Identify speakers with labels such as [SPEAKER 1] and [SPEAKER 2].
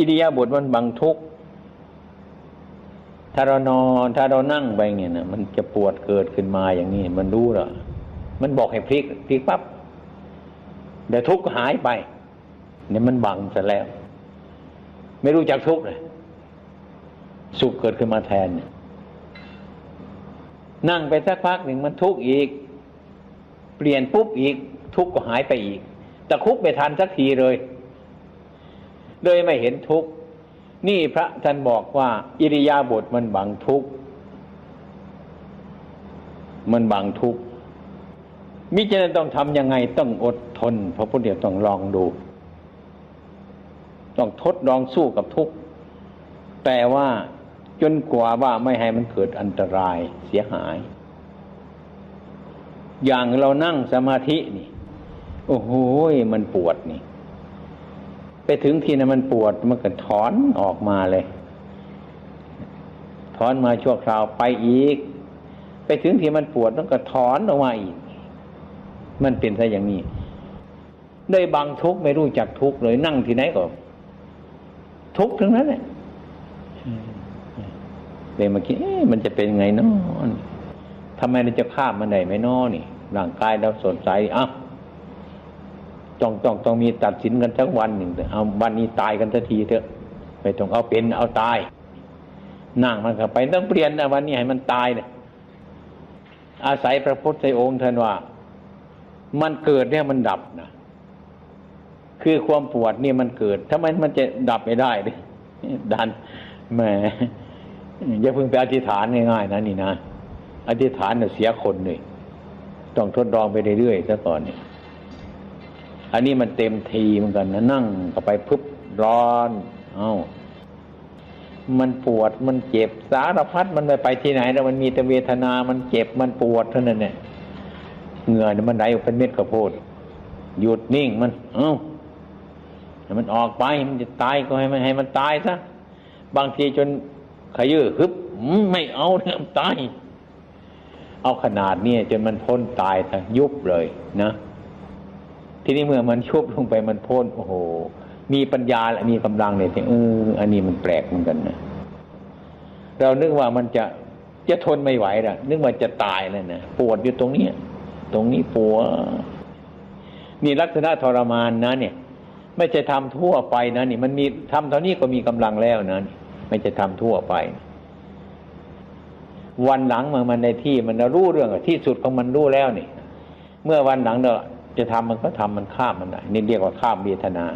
[SPEAKER 1] อิริยาบถมันบังทุกข์ถ้าเรานอนถ้าเรานั่งไปเนี่ยนะมันจะปวดเกิดขึ้นมาอย่างนี้ มันรู้หรอมันบอกให้พลิกพลิกปั๊บเดี๋ยวทุกข์ก็หายไปเนี่ยมันบังซะแล้ว ไม่รู้จักทุกข์เลยสุขเกิดขึ้นมาแทน นั่งไปสักพักหนึ่งมันทุกข์อีก เปลี่ยนปุ๊บอีก ทุกข์ก็หายไปอีกแต่คุกไม่ทันสักทีเลย เลยไม่เห็นทุกข์นี่พระท่านบอกว่า อิริยาบถมันบังทุกข์มันบังทุกข์มิฉะนั้นต้องทำยังไงต้องอดทนพระพุทธเจ้าต้องลองดู ต้องทดลองสู้กับทุกข์แต่ว่าจนกว่าว่าไม่ให้มันเกิดอันตรายเสียหาย อย่างเรานั่งสมาธินี่ โอ้โหมันปวดนี่ ไปถึงที่นั้นมันปวดมันก็ถอนออกมาเลย ถอนมาชั่วคราวไปอีก ไปถึงที่มันปวดมันก็ถอนออกมาอีก มันเป็นซะอย่างนี้ได้บางทุกไม่รู้จักทุกเลยนั่งที่ไหนก็ทุกทั้งนั้นแหละเลยมาคิดมันจะเป็นไงเนาะทำไมเราจะข้ามมันได้ไหมนาะนี่ร่างกายเราสดใสอ้าว ต้องต้องต้องมีตัดสินกันสักวันหนึ่งเอาวันนี้ตายกันสักทีเถอะไม่ต้องเอาเป็นเอาตาย นั่งมันเข้าไปต้องเปลี่ยนนะวันนี้ให้มันตายเนี่ยอาศัยพระพุทธองค์ท่านว่า มันเกิดเนี่ยมันดับนะคือความปวดนี่มันเกิดทำไมมันจะดับไม่ได้ดิดันแหมอย่าเพิ่งไปอธิษฐานง่ายๆนะนี่นะอธิษฐานเนี่ยเสียคนเลยต้องทดลองไปเรื่อยๆซะก่อนเนี่ย อันนี้มันเต็มทีเหมือนกันนะนั่งก็ไปพึบร้อน เอา้า มันปวดมันเจ็บสารพัดมันไม่ไปที่ไหนแล้วมันมีแต่เวทนา มันเจ็บมันปวดเท่านั้นเนี่ยเหงื่อเนี่ยมันไหลออกเป็นเม็ดข้าวโพดหยุดนิ่งมัน เอา้าให้มันออกไปมันจะตายก็ให้มันให้มันตายซะบางทีจนขยื้อฮึบไม่เอาเนี่ยตายเอาขนาดนี้จนมันพ้นตายทั้งยุบเลยนะ ทีนี้เมื่อมันชุบลงไปมันพ้นโอ้โห มีปัญญาและมีกำลังเนี่ยเอออันนี้มันแปลกเหมือนกันนะเรานึกว่ามันจะจะทนไม่ไหวละนึกว่าจะตายแล้วนะปวดอยู่ตรงเนี้ยตรงนี้ปวดนี่ลักษณะทรมานนะ เนี่ย ไม่ใช่ทำทั่วไปนะนี่ มันมีทำเท่านี้ก็มีกำลังแล้วนะนี่ไม่ใช่ทำทั่วไป วันหลังมันมันในที่มันรู้เรื่องที่สุดของมันรู้แล้วนี่ เมื่อวันหลังเรา จะทำมันก็ทำมันข้ามมันได้นี่เรียกว่าข้ามเวทนา